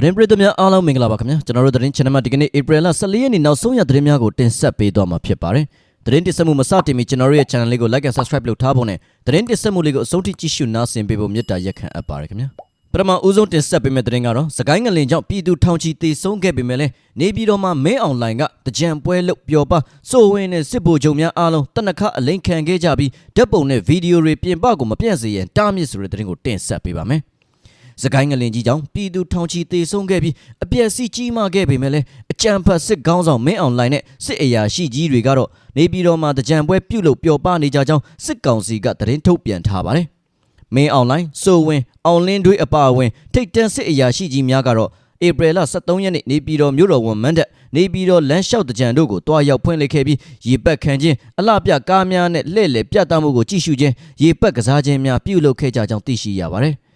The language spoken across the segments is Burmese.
သတင်းပရိသတ်များအားလုံးမင်္ဂလာပါခင်ဗျာကျွန်တော်တို့သတင်း channel မှာဒီကနေ့ April 10ရက်နေ့နောက်ဆုံးရသတင်းများကိုတင်ဆက်ပေးသွားမှာဖြစ်ပါတယ်သတင်းတင်ဆက်မှုမစတင်မီကျွန်တော်တို့ရဲ့ channel လေးကို like and subscribe လုပ်ထားဖို့နဲ့သတင်းတင်ဆက်မှုလေးကိုအဆုံးထိကြည့်ရှုနားဆင်ပေးဖို့မေတ္တာရက်ခံအပ်ပါတယ်ခင်ဗျာပထမဦးဆုံးတင်ဆက်ပေးမယ့်သတင်းကတော့စကိုင်းငလင်ကြောင့်ပြည်သူထောင်ချီတေဆုံးခဲ့ပေမဲ့လည်းနေပြည်တော်မှာမဲအွန်လိုင်းကတကြံပွဲလုပ်ပျော်ပါစိုးဝင်းနဲ့စစ်ဗိုလ်ချုပ်များအားလုံးတနခအလိန်ခံခဲ့ကြပြီးဓာတ်ပုံနဲ့ဗီဒီယိုတွေပြင်ပကိုမပြန့်စေရန်တားမြစ်ဆိုတဲ့သတင်းကိုတင်ဆက်ပေးပါမယ် စကိုင်းငလင်ကြီးကြောင့်ပြည်သူထောင်ချီတေဆုံးခဲ့ပြီးအပြက်စီးကြီးမားခဲ့ပေမဲ့လည်းအကြံဖတ်စစ်ကောင်းဆောင်မင်းအွန်လိုင်းနဲ့စစ်အရာရှိကြီးတွေကတော့နေပြည်တော်မှာတကြံပွဲပြုလုပ်ပျော်ပနေကြကြောင်းစစ်ကောင်စီကသတင်းထုတ်ပြန်ထားပါတယ်။မင်းအွန်လိုင်းစိုးဝင်အောင်လင်းတွေအပါအဝင်ထိတ်တန့်စစ်အရာရှိကြီးများကတော့ဧပြီလ23ရက်နေ့နေပြည်တော်မြို့တော်ဝန်မန်းတက်နေပြည်တော်လမ်းလျှောက်တကြံတို့ကိုတွားရောက်ဖွင့်လှစ်ခဲ့ပြီးရေပက်ခန့်ခြင်းအလှပြကားများနဲ့လှည့်လည်ပြသမှုကိုကြည့်ရှုခြင်းရေပက်ကစားခြင်းများပြုလုပ်ခဲ့ကြကြောင်းသိရှိရပါတယ်။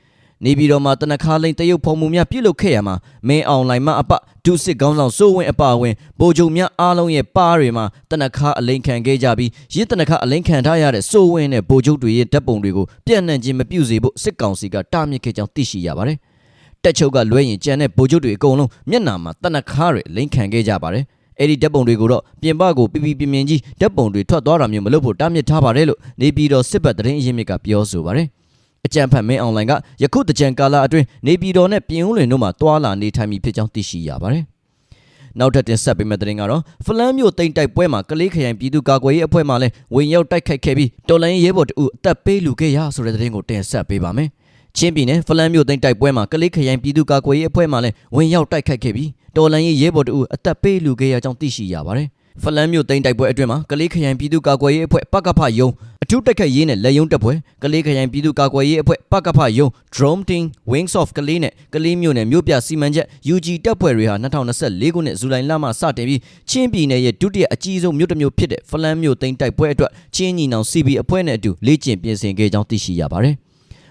နေပြည်တော်မှာတနခါလိန်တရုတ်ဖုံမှုများပြုလုပ်ခဲ့ရမှာမင်းအောင်လိုင်မအပဒုစစ်ကောင်းဆောင်စိုးဝင်းအပါအဝင်ဗိုလ်ချုပ်များအားလုံးရဲ့ပါးတွေမှာတနခါအလိန်ခံခဲ့ကြပြီးရစ်တနခါအလိန်ခံထားရတဲ့စိုးဝင်းနဲ့ဗိုလ်ချုပ်တွေရဲ့ဓာတ်ပုံတွေကိုပြန့်နှံ့ခြင်းမပြုစေဖို့စစ်ကောင်စီကတားမြစ်ခဲ့ကြောင်းသိရှိရပါတယ်။တက်ချုပ်ကလွဲရင်ကြံတဲ့ဗိုလ်ချုပ်တွေအကုန်လုံးမျက်နှာမှာတနခါတွေအလိန်ခံခဲ့ကြပါတယ်။အဲ့ဒီဓာတ်ပုံတွေကိုတော့ပြင်ပကိုပြပြပြမြင်ကြီးဓာတ်ပုံတွေထွက်သွားတာမျိုးမလုပ်ဖို့တားမြစ်ထားပါတယ်လို့နေပြည်တော်စစ်ဘက်သတင်းအရင်းမြစ်ကပြောဆိုပါတယ်။ အကြံဖတ်မင်းအွန်လိုင်းကယခုတကြံကာလအတွင်းနေပြည်တော်နဲ့ပြင်ဦးလွင်တို့မှာတွာလာနေထိုင်ပြီးဖြစ်ကြောင်းသိရှိရပါတယ်။နောက်ထပ်တင်ဆက်ပေးမယ့်သတင်းကတော့ဖလန်းမြို့တိမ်တိုက်ပွဲမှာကလေးခရိုင်ပြည်သူ့ကာကွယ်ရေးအဖွဲ့မှလည်းဝင်ရောက်တိုက်ခိုက်ခဲ့ပြီးတော်လိုင်းရဲဘော်တူအသက်ပေးလူခဲ့ရဆိုတဲ့သတင်းကိုတင်ဆက်ပေးပါမယ်။ချင်းပြည်နယ်ဖလန်းမြို့တိမ်တိုက်ပွဲမှာကလေးခရိုင်ပြည်သူ့ကာကွယ်ရေးအဖွဲ့မှလည်းဝင်ရောက်တိုက်ခိုက်ခဲ့ပြီးတော်လိုင်းရဲဘော်တူအသက်ပေးလူခဲ့ရကြောင်းသိရှိရပါတယ်။ဖလန်းမြို့တိမ်တိုက်ပွဲအတွင်းမှာကလေးခရိုင်ပြည်သူ့ကာကွယ်ရေးအဖွဲ့ပကဖယုံ အထူးတိုက်ခိုက်ရေးနဲ့လက်ယုံတပ်ဖွဲ့ကလေးခရိုင်ပြည်သူ့ကာကွယ်ရေးအဖွဲ့ပကဖယုံ Drone Team Wings of ကလေးနဲ့ကလေးမျိုးနဲ့မြို့ပြစီမံချက် UG တပ်ဖွဲ့တွေဟာ2024ခုနှစ်ဇူလိုင်လမှစတင်ပြီးချင်းပြည်နယ်ရဲ့ဒုတိယအကြီးဆုံးမြို့တစ်မြို့ဖြစ်တဲ့ဖလန်းမြို့သိမ်းတိုက်ပွဲအတွက်ချင်းညီနောင် CB အဖွဲ့နဲ့အတူလေ့ကျင့်ပြင်ဆင်ခဲ့ကြောင်းသိရှိရပါတယ်။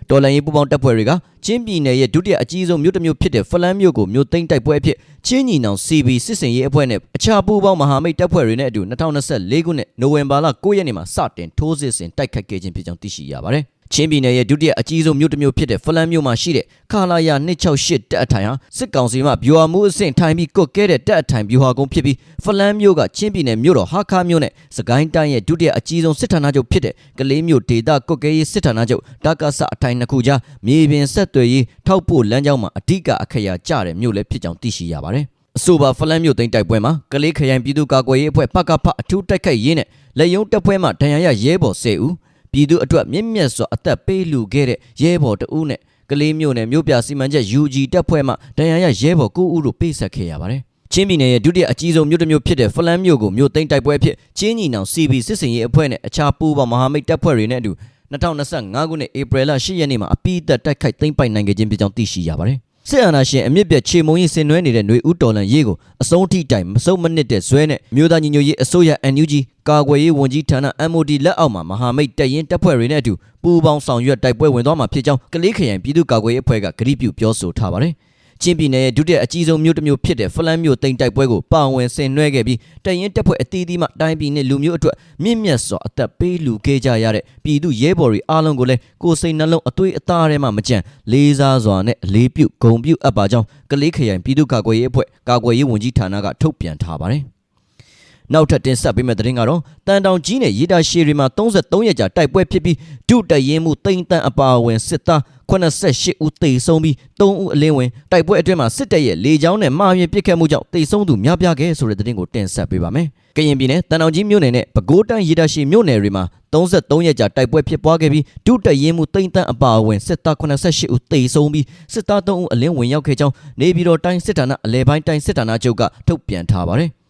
တော်လန်ရေးပူပေါင်းတပ်ဖွဲ့တွေကချင်းပြည်နယ်ရဲ့ဒုတိယအကြီးဆုံးမြို့တစ်မြို့ဖြစ်တဲ့ဖလန်းမြို့ကိုမြို့သိမ်းတိုက်ပွဲအဖြစ်ချင်းညီနောင် CB စစ်စင်ရေးအဖွဲ့နဲ့အခြားပူပေါင်းမဟာမိတ်တပ်ဖွဲ့တွေနဲ့အတူ2024ခုနှစ်နိုဝင်ဘာလ9ရက်နေ့မှာစတင်ထိုးစစ်ဆင်တိုက်ခိုက်ခဲ့ခြင်းဖြစ်ကြောင်းသိရှိရပါတယ်။ ချင်းပြည်နယ်ရဲ့ဒုတိယအကြီးဆုံးမြို့တစ်မြို့ဖြစ်တဲ့ဖလန်းမြို့မှာရှိတဲ့ခလာယာ268တပ်အထိုင်ဟာစစ်ကောင်စီမှဗျူဟာမှုအဆင့်ထိုင်ပြီးကွတ်ကဲတဲ့တပ်အထိုင်ဗျူဟာကုန်းဖြစ်ပြီးဖလန်းမြို့ကချင်းပြည်နယ်မြို့တော်ဟာခါမြို့နဲ့စကိုင်းတိုင်းရဲ့ဒုတိယအကြီးဆုံးစစ်ဌာနချုပ်ဖြစ်တဲ့ကလေးမြို့ဒေသကွတ်ကဲရေးစစ်ဌာနချုပ်ဒါကာဆအထိုင်နှစ်ခုကြားမြေပြင်ဆက်သွယ်ရေးထောက်ပို့လမ်းကြောင်းမှာအဓိကအခရာကျတဲ့မြို့လည်းဖြစ်ကြောင်းသိရှိရပါတယ်။အဆိုပါဖလန်းမြို့သိမ်းတိုက်ပွဲမှာကလေးခရိုင်ပြည်သူ့ကာကွယ်ရေးအဖွဲ့ပကဖအထူးတိုက်ခိုက်ရေးနဲ့လက်ယုံတပ်ဖွဲ့မှဒဏ်ရာရရဲဘော်10ဦး ပြည်သူအတွက်မြင့်မြတ်စွာအသက်ပေးလူခဲ့တဲ့ရဲဘော်တဦးနဲ့ကလေးမျိုးနဲ့မြို့ပြစီမံချက် UG တပ်ဖွဲ့မှဒဏ်ရာရရဲဘော်9ဦးတို့ပေးဆက်ခဲ့ရပါတယ်။ချင်းပြည်နယ်ရဲ့ဒုတိယအကြီးဆုံးမြို့တစ်မြို့ဖြစ်တဲ့ဖလန်းမြို့ကိုမြို့သိမ်းတိုက်ပွဲဖြစ်ချင်းညီနောင် CB စစ်စင်ရေးအဖွဲ့နဲ့အခြားပူးပေါင်းမဟာမိတ်တပ်ဖွဲ့တွေနဲ့အတူ2025ခုနှစ်ဧပြီလ10ရက်နေ့မှာအပိသက်တိုက်ခိုက်သိမ်းပိုက်နိုင်ခဲ့ခြင်းဖြစ်ကြောင်းသိရှိရပါတယ်။ စစ်အာဏာရှင်အမြင့်ပြတ်ချေမုံရင်ဆင်နွှဲနေတဲ့ຫນွေဦးတော်လန်ရေးကိုအဆုံးထိတိုင်မစုံမနစ်တဲ့ဇွဲနဲ့မြို့သားညီညွတ်ရေးအစိုးရ NUG ကာကွယ်ရေးဝန်ကြီးဌာန MOD လက်အောက်မှာမဟာမိတ်တပ်ရင်းတပ်ဖွဲ့တွေနဲ့အတူပူးပေါင်းဆောင်ရွက်တိုက်ပွဲဝင်သွားမှာဖြစ်ကြောင်းကလေးခရိုင်ပြည်သူ့ကာကွယ်ရေးအဖွဲ့ကကတိပြုပြောဆိုထားပါတယ်။ ချင်းပြည်နယ်ရဲ့ဒုတိယအကြီးဆုံးမြို့တစ်မြို့ဖြစ်တဲ့ဖလန်းမြို့တိမ်တိုက်ပွဲကိုပါဝင်ဆင်နွှဲခဲ့ပြီးတရင်တပ်ဖွဲ့အသီးသီးမှတိုင်းပြည်နဲ့လူမျိုးအတွက်မြင့်မြတ်စွာအသက်ပေးလူခဲ့ကြရတဲ့ပြည်သူရဲဘော်တွေအားလုံးကိုလည်းကိုယ်စိတ်နှလုံးအသွေးအသားထဲမှမကြံလေးစားစွာနဲ့အလေးပြုဂုဏ်ပြုအပ်ပါကြောင်းကလေးခရိုင်ပြည်သူ့ကာကွယ်ရေးအဖွဲ့ကာကွယ်ရေးဝန်ကြီးဌာနကထုတ်ပြန်ထားပါတယ်။ နောက်ထပ်တင်ဆက်ပေးမယ့်သတင်းကတော့တန်တောင်ကြီးနဲ့ရေတာရှည်တွေမှာ33ရက်ကြာတိုက်ပွဲဖြစ်ပြီးဒုတရင်မှုတိမ်တန်အပါအဝင်စစ်သား88ဦးသေဆုံးပြီး3ဦးအလင်းဝင်တိုက်ပွဲအတွင်းမှာစစ်တပ်ရဲ့လေကြောင်းနဲ့မှားယွင်းပစ်ခတ်မှုကြောင့်သေဆုံးသူများပြားခဲ့ဆိုတဲ့သတင်းကိုတင်ဆက်ပေးပါမယ်။ကရင်ပြည်နယ်တန်တောင်ကြီးမြို့နယ်နဲ့ပဲခူးတိုင်းရေတာရှည်မြို့နယ်တွေမှာ33ရက်ကြာတိုက်ပွဲဖြစ်ပွားခဲ့ပြီးဒုတရင်မှုတိမ်တန်အပါအဝင်စစ်သား88ဦးသေဆုံးပြီးစစ်သား3ဦးအလင်းဝင်ရောက်ခဲ့ကြောင်းနေပြည်တော်တိုင်းစစ်ဌာနအလဲပိုင်းတိုင်းစစ်ဌာနချုပ်ကထုတ်ပြန်ထားပါတယ်။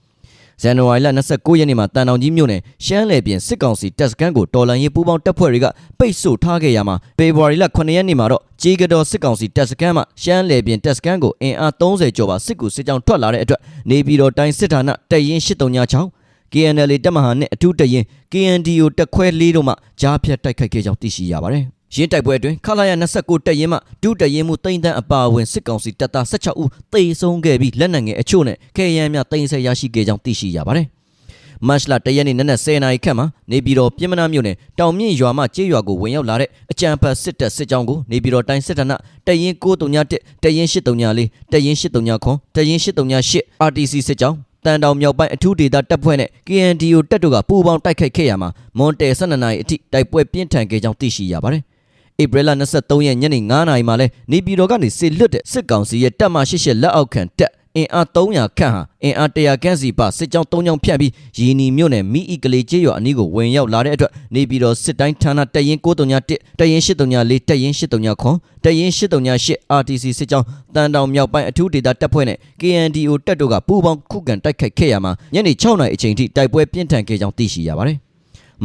ဇန်နဝါရီလ29ရက်နေ့မှာတန်တောင်ကြီးမြို့နယ်ရှမ်းလယ်ပြင်စစ်ကောင်စီတပ်စခန်းကိုတော်လန်ရေးပူးပေါင်းတပ်ဖွဲ့တွေကပိတ်ဆို့ထားခဲ့ရမှာဖေဖော်ဝါရီလ9ရက်နေ့မှာတော့ကြေးကတော်စစ်ကောင်စီတပ်စခန်းမှရှမ်းလယ်ပြင်တပ်စခန်းကိုအင်အား30ကျော်ပါစစ်ကူစစ်ကြောင်းထွက်လာတဲ့အတွက်နေပြည်တော်တိုင်းစစ်ဌာနတပ်ရင်း836 KNL တပ်မဟာနဲ့အထူးတပ်ရင်း KNDO တပ်ခွဲ၄တို့မှကြားဖြတ်တိုက်ခိုက်ခဲ့ကြောင်းသိရှိရပါတယ်။ ရင်းတိုက်ပွဲအတွင်းခလာရ29တပ်ရင်းမှဒုတပ်ရင်းမှုတိမ့်တန်းအပါအဝင်စစ်ကောင်စီတပ်သား16ဦးသေဆုံးခဲ့ပြီးလက်နက်ငယ်အချို့နဲ့ခဲယမ်းများတိမ့်ဆက်ရရှိခဲ့ကြောင်းသိရှိရပါတယ်။မတ်လ၁ရက်နေ့နနက်10:00နာရီခန့်မှာနေပြည်တော်ပြည်မနာမြို့နယ်တောင်မြင့်ရွာမှကျေးရွာကိုဝင်ရောက်လာတဲ့အကြံဖတ်စစ်တပ်စစ်ကြောင်းကိုနေပြည်တော်တိုင်းစစ်ဌာနတရင်931တရင်834တရင်839တရင်838 RTC စစ်ကြောင်းတန်တောင်မြောက်ပိုင်းအထူးဒေသတပ်ဖွဲ့နဲ့ KNDO တပ်တို့ကပူးပေါင်းတိုက်ခိုက်ခဲ့ရမှာမွန်တယ်12နာရီအထိတိုက်ပွဲပြင်းထန်ခဲ့ကြောင်းသိရှိရပါတယ်။ ဧပြီလ23ရက်ညနေ9နာရီမှာလဲနေပြည်တော်ကနေစစ်လွတ်တဲ့စစ်ကောင်စီရဲ့တပ်မ88လက်အောက်ခံတပ်အင်အား300ခန့်ဟာအင်အား100ခန့်စီပါစစ်ကြောင်း3ကြောင်းဖြန့်ပြီးရီနီမြို့နယ်မိအီကလေးကျေးရွာအနီးကိုဝင်ရောက်လာတဲ့အတွက်နေပြည်တော်စစ်တိုင်းဌာနတရင်931တရင်834တရင်839တရင်838 RTC စစ်ကြောင်းတန်တောင်မြောက်ပိုင်းအထူးဒေသတပ်ဖွဲ့နဲ့ KNDO တပ်တို့ကပူးပေါင်းခုခံတိုက်ခိုက်ခဲ့ရမှာညနေ6နာရီအချိန်ထိတိုက်ပွဲပြင်းထန်ခဲ့ကြောင်းသိရှိရပါတယ်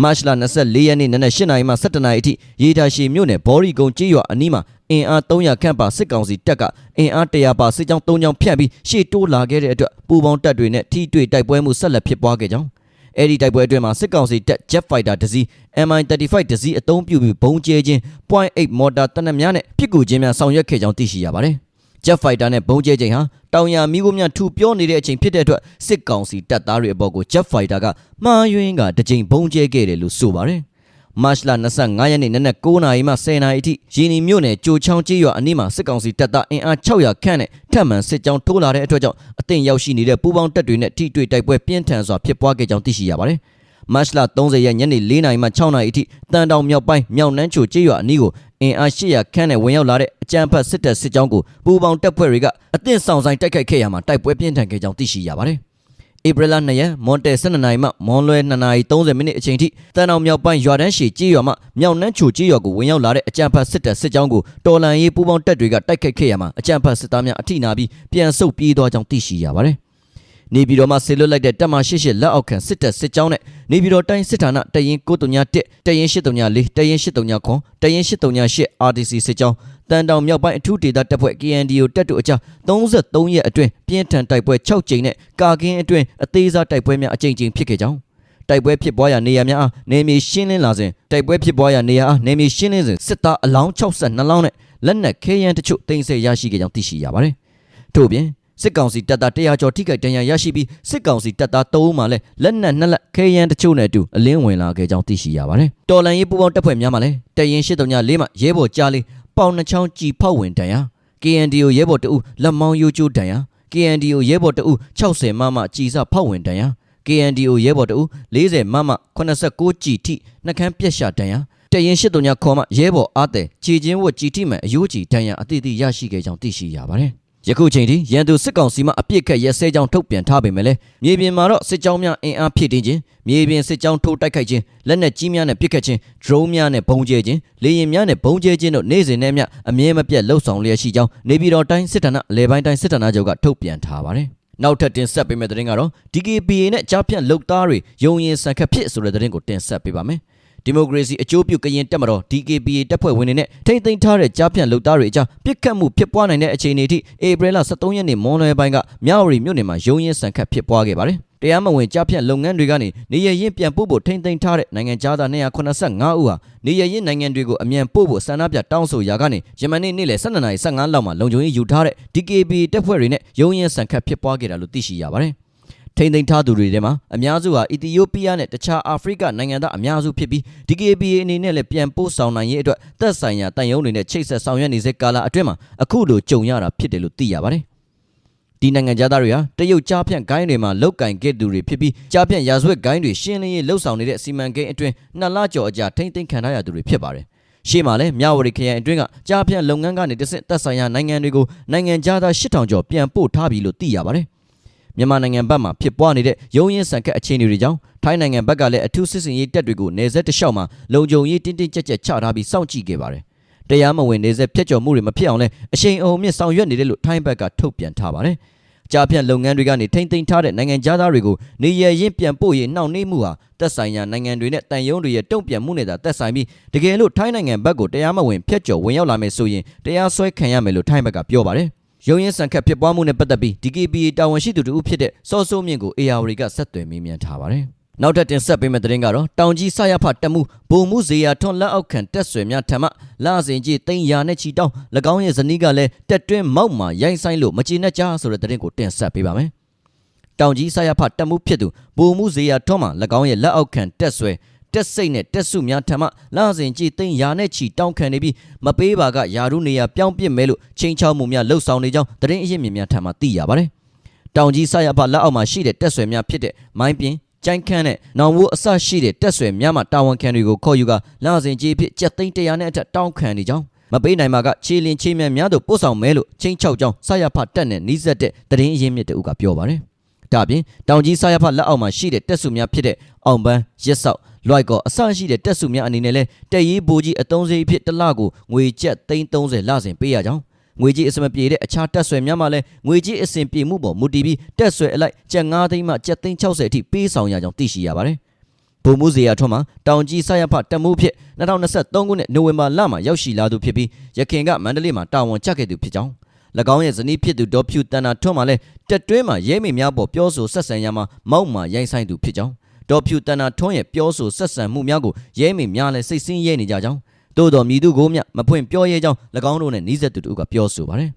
မတ်လ24ရက်နေ့နနက်8နာရီမှ17နာရီအထိရေတာရှည်မြို့နယ်ဘော်ရီကုံကျေးရွာအနီးမှာအင်အား300ခန့်ပါစစ်ကောင်စီတပ်ကအင်အား100ပါစစ်ကြောင်း3ကြောင်းဖြန့်ပြီးရှေ့တိုးလာခဲ့တဲ့အတွက်ပူပေါင်းတပ်တွေနဲ့ထိတွေ့တိုက်ပွဲမှုဆက်လက်ဖြစ်ပွားခဲ့ကြောင်းအဲ့ဒီတိုက်ပွဲအတွင်းမှာစစ်ကောင်စီတပ် Jet Fighter တစ်စီး MI35 တစ်စီးအသုံးပြုပြီးဘုံကျဲခြင်း .8 မော်တာတနက်များနဲ့ပစ်ကူခြင်းများဆောင်ရွက်ခဲ့ကြောင်းသိရှိရပါတယ်။ Jet Fighter နဲ့ဘုံကျဲခြင်းဟာတောင်ယာမီးကိုများထူပြောနေတဲ့အချိန်ဖြစ်တဲ့အတွက်စစ်ကောင်စီတပ်သားတွေအပေါ်ကို Jet Fighter ကမှားယွင်းကတစ်ကြိမ်ဘုံကျဲခဲ့တယ်လို့ဆိုပါတယ်။မတ်လ25ရက်နေ့နနက်9:00နာရီမှ10:00နာရီအထိရင်းနီမြို့နယ်ကြိုချောင်းကျေးရွာအနီးမှာစစ်ကောင်စီတပ်သားအင်အား600ခန့်နဲ့ထပ်မံစစ်ကြောင်းထိုးလာတဲ့အတွက်ကြောင့်အသင့်ရောက်ရှိနေတဲ့ပူးပေါင်းတပ်တွေနဲ့ထိတွေ့တိုက်ပွဲပြင်းထန်စွာဖြစ်ပွားခဲ့ကြောင်းသိရှိရပါတယ်။ မတ်လ30ရက်ညနေ4:00နာရီမှ6:00နာရီအထိတန်တောင်မြောက်ပိုင်းမြောက်နန်းချိုကျေးရွာအနီးကိုအင်အား800ခန့်နဲ့ဝင်ရောက်လာတဲ့အကြမ်းဖက်စစ်တပ်စစ်ကြောင်းကိုပူးပေါင်းတပ်ဖွဲ့တွေကအသင့်ဆောင်ဆိုင်တိုက်ခိုက်ခဲ့ရမှာတိုက်ပွဲပြင်းထန်ခဲ့ကြောင်းသိရှိရပါတယ်။ဧပြီလ2ရက်မွန်တယ်12နာရီမှမွန်လွဲ2နာရီ30မိနစ်အချိန်ထိတန်အောင်မြောက်ပိုင်းရွာတန်းရှည်ကြေးရွာမှမြောက်နှန်းချိုကြေးရွာကိုဝင်ရောက်လာတဲ့အကြမ်းဖက်စစ်တပ်စစ်ကြောင်းကိုတော်လန်ရေးပူးပေါင်းတပ်တွေကတိုက်ခိုက်ခဲ့ရမှာအကြမ်းဖက်စစ်သားများအထိနာပြီးပြန်ဆုတ်ပြေးသွားကြောင်းသိရှိရပါတယ်။ နေပြည်တော်မှာဆေလွတ်လိုက်တဲ့တပ်မ88လက်အောက်ခံစစ်တပ်စစ်ကြောင်းနဲ့နေပြည်တော်တိုင်းစစ်ဌာနတရင်931တရင်834တရင်839တရင်838 RDC စစ်ကြောင်းတန်တောင်မြောက်ပိုင်းအထူးဒေသတပ်ဖွဲ့ KNDO တပ်တို့အကြား33ရက်အတွင်းပြင်းထန်တိုက်ပွဲ6ကြိမ်နဲ့ကာကင်းအတွင်းအသေးစားတိုက်ပွဲများအကြိမ်ကြိမ်ဖြစ်ခဲ့ကြောင်းတိုက်ပွဲဖြစ်ပွားရာနေရာများအားနေမြေရှင်းလင်းလာစဉ်တိုက်ပွဲဖြစ်ပွားရာနေရာအားနေမြေရှင်းလင်းစဉ်စစ်သားအလောင်း62လောင်းနဲ့လက်နက်ခဲယမ်းတချို့တင်ဆက်ရရှိခဲ့ကြောင်းသိရှိရပါတယ်။ထို့ပြင် စစ်ကောင်စီတပ်သား100ကျော်ထိခိုက်ဒဏ်ရာရရှိပြီးစစ်ကောင်စီတပ်သား3ဦးမှလည်းလက်နက်နှစ်လက်ခဲယမ်းတချို့နဲ့အတူအလင်းဝင်လာခဲ့ကြောင်းသိရှိရပါတယ်။တော်လန်ရေးပူးပေါင်းတပ်ဖွဲ့များမှလည်းတရင်834မှရဲဘော်ကြားလေးပေါင်နှချောင်းကြည်ဖောက်ဝင်ဒဏ်ရာ KNDO ရဲဘော်တအုပ်လက်မောင်းရိုးကျိုးဒဏ်ရာ KNDO ရဲဘော်တအုပ်60မမကြည်စဖောက်ဝင်ဒဏ်ရာ KNDO ရဲဘော်တအုပ်40မမ89ကြည်ထိနှကန်းပြက်ရှာဒဏ်ရာတရင်839ခေါ်မှရဲဘော်အားတဲ့ခြေချင်းဝတ်ကြည်ထိမှန်အယိုးကြည်ဒဏ်ရာအသည့်သည့်ရရှိခဲ့ကြောင်းသိရှိရပါတယ် ယခုချိန်ထိရန်သူစစ်ကောင်စီမှအပြစ်ခတ်ရဲစဲကြောင်းထုတ်ပြန်ထားပေမဲ့လည်းမြေပြင်မှာတော့စစ်ကြောင်းများအင်အားဖြည့်တင်းခြင်းမြေပြင်စစ်ကြောင်းထိုးတိုက်ခိုက်ခြင်းလက်နက်ကြီးများနဲ့ပစ်ခတ်ခြင်း drone များနဲ့ဘုံကျဲခြင်းလေယာဉ်များနဲ့ဘုံကျဲခြင်းတို့နေ့စဉ်နဲ့မျှအမြဲမပြတ်လှုပ်ဆောင်လျက်ရှိကြောင်းနေပြည်တော်တိုင်းစစ်ဌာနအလဲပိုင်းတိုင်းစစ်ဌာနချုပ်ကထုတ်ပြန်ထားပါတယ်နောက်ထပ်တင်ဆက်ပေးမယ့်သတင်းကတော့ DKPA နဲ့ကြားဖြန့်လုတ်သားတွေယုံရင်စံခတ်ဖြစ်ဆိုတဲ့သတင်းကိုတင်ဆက်ပေးပါမယ်။ ဒီမိုကရေစီအကျိုးပြုကရင်တက်မတော် DKPA တပ်ဖွဲ့ဝင်တွေနဲ့ထိမ့်သိမ်းထားတဲ့ကြားဖြန့်လုသားတွေအကြားပြစ်ခတ်မှုဖြစ်ပွားနိုင်တဲ့အခြေအနေအထိဧပြီလ23ရက်နေ့မွန်လွယ်ပိုင်းကမြဝတီမြို့နယ်မှာရုံးရင်ဆန်ခတ်ဖြစ်ပွားခဲ့ပါတယ်။တရားမဝင်ကြားဖြန့်လုပ်ငန်းတွေကနေနေရရင်ပြန်ပို့ဖို့ထိမ့်သိမ်းထားတဲ့နိုင်ငံသား285ဦးဟာနေရရင်နိုင်ငံတွေကိုအမြန်ပို့ဖို့ဆန္ဒပြတောင်းဆိုရာကနေယမန်နေ့နေ့လယ်12:15လောက်မှာလုံခြုံရေးယူထားတဲ့ DKPA တပ်ဖွဲ့တွေနဲ့ရုံးရင်ဆန်ခတ်ဖြစ်ပွားခဲ့တာလို့သိရှိရပါတယ်။ ထိမ့်သိမ်းထားသူတွေထဲမှာအများစုဟာအီသီယိုးပီးယားနဲ့တခြားအာဖရိကနိုင်ငံသားအများစုဖြစ်ပြီး DKBA အနေနဲ့လည်းပြန်ပို့ဆောင်နိုင်ရေးအတွက်သက်ဆိုင်ရာတန်ယုံတွေနဲ့ချိတ်ဆက်ဆောင်ရွက်နေစေကာလအတွင်းမှာအခုလိုကြုံရတာဖြစ်တယ်လို့သိရပါတယ်။ဒီနိုင်ငံသားတွေဟာတရုတ်ကြားဖြန့်ဂိုင်းတွေမှာလောက်ကင်ခဲ့သူတွေဖြစ်ပြီးကြားဖြန့်ရာဇဝတ်ဂိုင်းတွေရှင်းလင်းရေးလှုပ်ဆောင်နေတဲ့စီမံကိန်းအတွင်းနှစ်လကျော်အကြာထိမ့်သိမ်းခံထားရသူတွေဖြစ်ပါတယ်။ရှေ့မှာလည်းမြဝတီခရိုင်အတွင်းကကြားဖြန့်လုပ်ငန်းကနေတဆင့်သက်ဆိုင်ရာနိုင်ငံတွေကိုနိုင်ငံသား8000ကျော်ပြန်ပို့ထားပြီလို့သိရပါတယ်။ မြန်မာနိုင်ငံဘက်မှာဖြစ်ပွားနေတဲ့ရုံးရင်ဆန်ခတ်အခြေအနေတွေကြောင့်ထိုင်းနိုင်ငံဘက်ကလည်းအထူးစစ်စင်ရေးတပ်တွေကိုနေဆက်တလျှောက်မှာလုံခြုံရေးတင်းတင်းကြပ်ကြပ်ချထားပြီးစောင့်ကြည့်ခဲ့ပါတယ်။တရားမဝင်နေဆက်ဖျက်ကျော်မှုတွေမဖြစ်အောင်လဲအရှိန်အဟုန်မြင့်ဆောင်ရွက်နေတယ်လို့ထိုင်းဘက်ကထုတ်ပြန်ထားပါတယ်။ကြားဖြန့်လုပ်ငန်းတွေကနေထိမ့်သိမ်းထားတဲ့နိုင်ငံသားတွေကိုနေရရင်ပြန်ပို့ရေးနှောင့်နှေးမှုဟာသက်ဆိုင်ရာနိုင်ငံတွေနဲ့တန်ယုံတွေရဲ့တုံ့ပြန်မှုနဲ့သာသက်ဆိုင်ပြီးတကယ်လို့ထိုင်းနိုင်ငံဘက်ကိုတရားမဝင်ဖျက်ကျော်ဝင်ရောက်လာမယ်ဆိုရင်တရားစွဲခံရမယ်လို့ထိုင်းဘက်ကပြောပါတယ် ရုံရင်ဆန်ခတ်ဖြစ်ပွားမှုနဲ့ပတ်သက်ပြီး DKBA တာဝန်ရှိသူတို့ဖြစ်တဲ့စောစိုးမြင့်ကို ARD ကဆက်သွယ်မေးမြန်းထားပါတယ်။နောက်ထပ်တင်ဆက်ပေးမယ့်သတင်းကတော့တောင်ကြီးဆရဖတက်မှုဘုံမှုဇေယျထွန်းလက်အောက်ခံတက်ဆွေများထံမှလာစဉ်ကြီးတိန်ရာနဲ့ချီတောင်း၎င်းရဲ့ဇနီးကလည်းတက်တွင်းမောက်မှာရိုင်းဆိုင်လို့မကျေနပ်ကြဆိုတဲ့သတင်းကိုတင်ဆက်ပေးပါမယ်။တောင်ကြီးဆရာဖတက်မှုဖြစ်သူဘူမှုဇေယျထွန်းမှ၎င်းရဲ့လက်အောက်ခံတက်ဆွဲ တက်စိတ်နဲ့တက်စုများထံမှလာစဉ်ကြည်သိန်းရာနဲ့ချီတောင်းခံနေပြီးမပေးပါကယာရုနေရပြောင်းပစ်မဲလို့ချိန်ချောက်မှုများလှုပ်ဆောင်နေကြောင်းသတင်းအရင်းမြစ်များထံမှသိရပါတယ်။တောင်ကြီးဆရာဖလက်အောက်မှာရှိတဲ့တက်ဆွဲများဖြစ်တဲ့မိုင်းပြင်းကြိုင်ခန့်နဲ့နောင်ဝိုးအဆရှိတဲ့တက်ဆွဲများမှတာဝန်ခံတွေကိုခေါ်ယူကလာစဉ်ကြည်ဖြစ်ကြက်သိန်းတရာနဲ့အထက်တောင်းခံနေကြောင်းမပေးနိုင်ပါကခြေလင်ခြေမြန်များတို့ပို့ဆောင်မဲလို့ချင်းချောက်ကြောင်းဆရာဖတက်နဲ့နီးစပ်တဲ့သတင်းအရင်းမြစ်တူကပြောပါတယ်။ဒါပြင်တောင်ကြီးဆရာဖလက်အောက်မှာရှိတဲ့တက်စုများဖြစ်တဲ့အောင်ပန်းရက်ဆောက် လွိုက်ကောအဆရှိတဲ့တက်စုများအနေနဲ့လဲတက်ရေးဘူကြီးအတုံးစိအဖြစ်တစ်လကိုငွေကျပ်330လစဉ်ပေးရကြောင်းငွေကြီးအစမပြေတဲ့အခြားတက်ဆွဲများမှလည်းငွေကြီးအစဉ်ပြေမှုပေါ်မူတည်ပြီးတက်ဆွဲအလိုက်ကျပ်9သိန်းမှကျပ်360အထိပေးဆောင်ရကြောင်းသိရှိရပါတယ်။ဗိုလ်မှူးဇေယျထွန်းမှာတောင်ကြီးဆရဖတက်မှုဖြစ်2023ခုနှစ်နိုဝင်ဘာလမှာရောက်ရှိလာသူဖြစ်ပြီးရခင်ကမန္တလေးမှာတာဝန်ကျခဲ့သူဖြစ်ကြောင်း၎င်းရဲ့ဇနီးဖြစ်သူဒေါ်ဖြူတန်နာထွန်းမှာလည်းတက်တွင်းမှာရဲမိများပေါ်ပြောဆိုဆက်ဆံရမှာမောက်မှာရိုင်းဆိုင်သူဖြစ်ကြောင်း ဒေါ်ဖြူတန်နာထွန်းရဲ့ပြောဆိုဆက်ဆံမှုများကိုရဲမိများလည်းစိတ်ဆင်းရဲနေကြကြောင်းသို့တော်မြည်သူကိုမျှမဖွင့်ပြောရဲကြောင်း၎င်းတို့နဲ့နှီးဆက်သူတို့ကပြောဆိုပါတယ်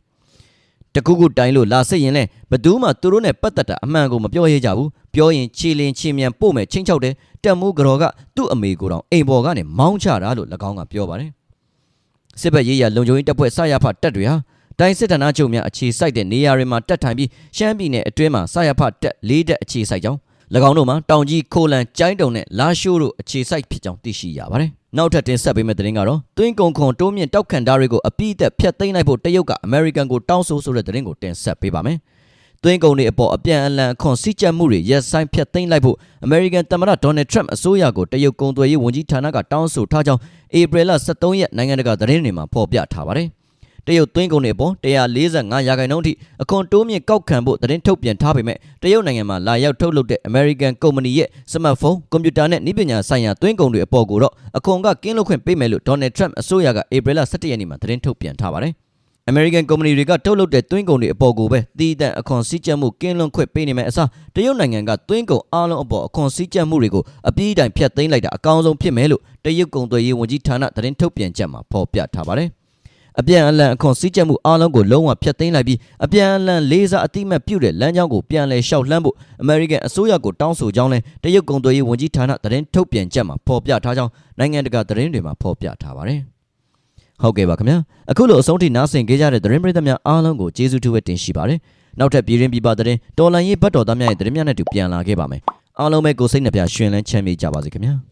တကူကူတိုင်းလို့လာစစ်ရင်လဲဘသူမှသူတို့နဲ့ပတ်သက်တာအမှန်ကိုမပြောရဲကြဘူးပြောရင်ခြေလင်းခြေမြန်ပို့မယ်ချင်းချောက်တယ်တက်မိုးကြော်ကသူ့အမေကိုတောင်အိမ်ပေါ်ကနေမောင်းချတာလို့၎င်းကပြောပါတယ်စစ်ဘက်ရေးရလုံခြုံရေးတပ်ဖွဲ့ဆရဖတက်တွေဟာတိုင်းစစ်ဌာနချုပ်များအခြေစိုက်တဲ့နေရာတွေမှာတက်ထိုင်ပြီးရှမ်းပြည်နယ်အတွင်းမှာဆရဖတက်၄တက်အခြေစိုက်ကြောင်း၎ င်းတို့မှာတောင်ကြီးခိုလန်ကျိုင်းတုံနဲ့လာရှိုးတို့အခြေစိုက်ဖြစ်ကြောင်းသိရှိရပါတယ်နောက်ထပ်တင်ဆက်ပေးမယ့်သတင်းကတော့တွင်းကုံခွန်တိုးမြင့်တောက်ခံတာတွေကိုအပိအသက်ဖျက်သိမ်းလိုက်ဖို့တရုတ်ကအမေရိကန်ကိုတောင်းဆိုဆိုတဲ့သတင်းကိုတင်ဆက်ပေးပါမယ်။တွင်းကုံတွေအပေါ်အပြန်အလှန်အခွန်စီးကျက်မှုတွေရက်ဆိုင်ဖျက်သိမ်းလိုက်ဖို့အမေရိကန်သမ္မတဒေါ်နယ်ထရမ့်အစိုးရကိုတရုတ်ကုန်သွယ်ရေးဝန်ကြီးဌာနကတောင်းဆိုထားကြောင်းဧပြီလ23ရက်နိုင်ငံတကာသတင်းတွေမှာဖော်ပြထားပါတယ်။ တရုတ်သွင်းကုန်တွေအပေါ်145ရာခိုင်နှုန်းအထိအခွန်တိုးမြင့်ကောက်ခံဖို့သတင်းထုတ်ပြန်ထားပေမဲ့တရုတ်နိုင်ငံမှာလာရောက်ထုတ်လုပ်တဲ့ American ကုမ္ပဏီရဲ့စမတ်ဖုန်းကွန်ပျူတာနဲ့နည်းပညာဆိုင်ရာသွင်းကုန်တွေအပေါ်ကိုတော့အခွန်ကကင်းလွတ်ခွင့်ပေးမယ်လို့ Donald Trump အစိုးရကဧပြီလ17ရက်နေ့မှာသတင်းထုတ်ပြန်ထားပါတယ်။ American ကုမ္ပဏီတွေကထုတ်လုပ်တဲ့သွင်းကုန်တွေအပေါ်ကိုပဲတည်တံ့အခွန်စည်းကြပ်မှုကင်းလွတ်ခွင့်ပေးနေမယ်အစားတရုတ်နိုင်ငံကသွင်းကုန်အားလုံးအပေါ်အခွန်စည်းကြပ်မှုတွေကိုအပြည့်အတိုင်ဖျက်သိမ်းလိုက်တာအကောင်းဆုံးဖြစ်မယ်လို့တရုတ်ကုန်သွယ်ရေးဝန်ကြီးဌာနသတင်းထုတ်ပြန်ချက်မှာဖော်ပြထားပါတယ်။ အပြန်အလှန်အခွန်စည်းကြပ်မှုအားလုံးကိုလုံးဝဖျက်သိမ်းလိုက်ပြီးအပြန်အလှန်လေးစားအတိမတ်ပြုတဲ့လမ်းကြောင်းကိုပြန်လည်လျှောက်လှမ်းဖို့အမေရိကန်အစိုးရကိုတောင်းဆိုကြောင်းလဲတရုတ်ကုန်သွယ်ရေးဝန်ကြီးဌာနသတင်းထုတ်ပြန်ချက်မှာဖော်ပြထားကြောင်းနိုင်ငံတကာသတင်းတွေမှာဖော်ပြထားပါတယ်။ဟုတ်ကဲ့ပါခင်ဗျာအခုလိုအဆုံးထိနားဆင်ကြကြတဲ့သတင်းပရိသတ်များအားလုံးကိုကျေးဇူးတင်တင်ရှိပါတယ်။နောက်ထပ်ပြည်ရင်းပြည်ပသတင်းတော်လန်ရေးဘတ်တော်သားများရဲ့သတင်းများနဲ့တူပြန်လာခဲ့ပါမယ်။အားလုံးပဲကိုစိတ်နှပြရှင်လန်းချမ်းမြေ့ကြပါစေခင်ဗျာ။